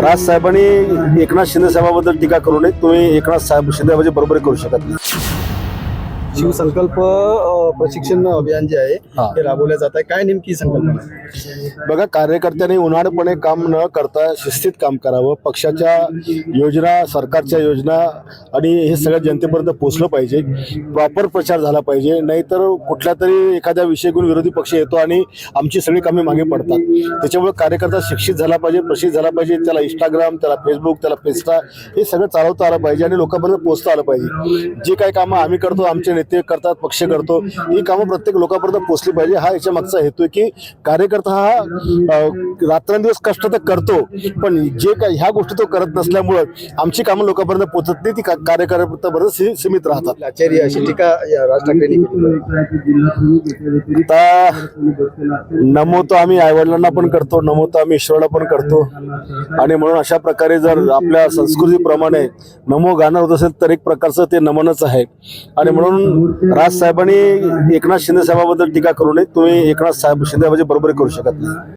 राज साहेबांनी एकनाथ शिंदे साहेबाबद्दल टीका करू नये. तुम्ही एकनाथ साहेब शिंदे बरोबर करू शकत नाही. शिवसंकल्प प्रशिक्षण अभियान जे आहे. ते राबवलं जात आहे. काय नेमकी संकल्पना? बघा कार्यकर्त्यांनी उन्हाळपणे काम न करता शिस्तीत काम करावं. पक्षाच्या योजना सरकारच्या योजना आणि हे सगळं जनतेपर्यंत पोहोचलं पाहिजे. प्रॉपर प्रचार झाला पाहिजे. नाहीतर कुठल्या तरी एखाद्या विषय घेऊन विरोधी पक्ष येतो आणि आमची सगळी कामे मागे पडतात. त्याच्यामुळे कार्यकर्ता शिक्षित झाला पाहिजे प्रशिक्षित झाला पाहिजे. त्याला इंस्टाग्राम त्याला फेसबुक त्याला फेस्टा हे सगळं चालवता आलं पाहिजे आणि लोकांपर्यंत पोहोचता आलं पाहिजे. जे काही कामं आम्ही करतो आमचे नेते करतात पक्ष करतो ही कामं प्रत्येक लोकांपर्यंत पोहोचली पाहिजे. हा याच्या मागचा हेतू आहे की कार्यकर्ता हा रात्रंदिवस कष्ट तर करतो पण जे काही ह्या गोष्टी तो करत नसल्यामुळं आमची कामं लोकांपर्यंत पोहोचत नाही ती कार्यकर्त्यापर्यंत सीमित राहतात. आचार्य अशी टीका या राज ठाकरेंनी आता नमो तो आम्ही आईवडिलांना पण करतो नमो तो आम्ही ईश्वराला पण करतो. आणि म्हणून अशा प्रकारे जर आपल्या संस्कृतीप्रमाणे नमो गाणं होत असेल तर एक प्रकारचं ते नमनच आहे. आणि म्हणून राज साहेबांनी एकनाथ शिंदे साहेबाबद्दल टीका करू नये. तुम्ही एकनाथ साहेब शिंदे बरोबर करू शकत नाही.